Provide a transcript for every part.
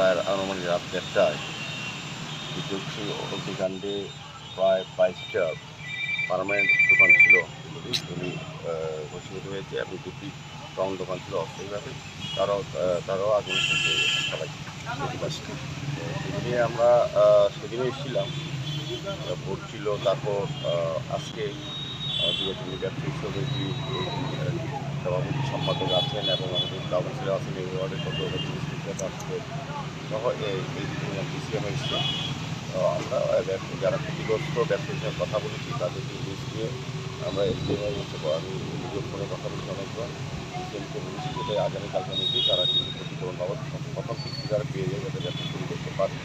প্রায় আনুমানিক রাত দেড়টায় বিদ্যুৎ অগ্নিকাণ্ডে প্রায় বাইশটা পারমানেন্ট দোকান ছিল। এগুলি ভস্মীভূত হয়েছে এবং দুটি রং দোকান ছিল অস্থায়ীভাবে। তারাও তারাও আগুন সেদিনে আমরা সেদিনে এসেছিলাম। ভোট ছিল তারপর আজকে ব্যবসায়ী সমিতি আহ, সভাপতি, সম্পাদক আছেন এবং আমাদের কাউন্সিলর আছেন, এই ওয়ার্ডের কত সহ ডিসিএম এসছে আমরা যারা ক্ষতিগ্রস্ত ব্যবসায়ীর সাথে কথা বলেছি, তাদেরকে লিস্ট দিয়ে আমরা এসডিএম হচ্ছে আমি ভিডিও ফোনে কথা বলেছি অনেকবার। ডিসিএমকে বলেছি যেটা আগামীকালকে মধ্যেই তারা কিন্তু ক্ষতিপূরণ বাবদ প্রথম কিস্তি তারা পেয়ে যাবে যাতে ব্যবসা শুরু করতে পারে।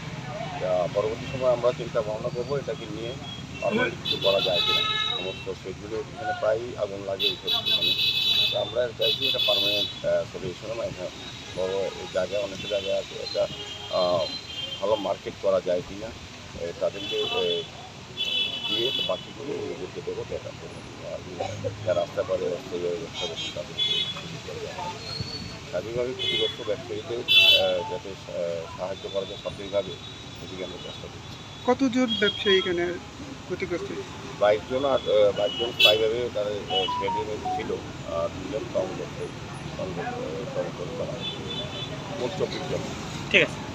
পরবর্তী সময় আমরা চিন্তা ভাবনা করব, এটাকে নিয়ে পারমানেন্ট কিছু করা যায় কিনা। সমস্ত সেগুলো এখানে প্রায়ই আগুন লাগে এইসব আমরা চাইছি এটা পারমানেন্ট সলিউশন এখানে বড় জায়গায়, অনেক জায়গায় আছে এটা ভালো মার্কেট করা যায় কি না তাদেরকে দিয়ে বাকিগুলো নিজেদেরকে দেবো রাস্তা পারে করে দেওয়া ক্ষতিগ্রস্ত ব্যবসায়ীদের যাতে সাহায্য করা যায় সরকারিভাবে, সেদিকে আমরা চেষ্টা করছি। কতজন ব্যবসায়ী এখানে ক্ষতিগ্রস্ত? বাইশ জন আর বাইশ জন স্থায়ীভাবে তারা স্টেডিয়ামে ছিল আর দুজন মোট চব্বিশ জন। ঠিক আছে।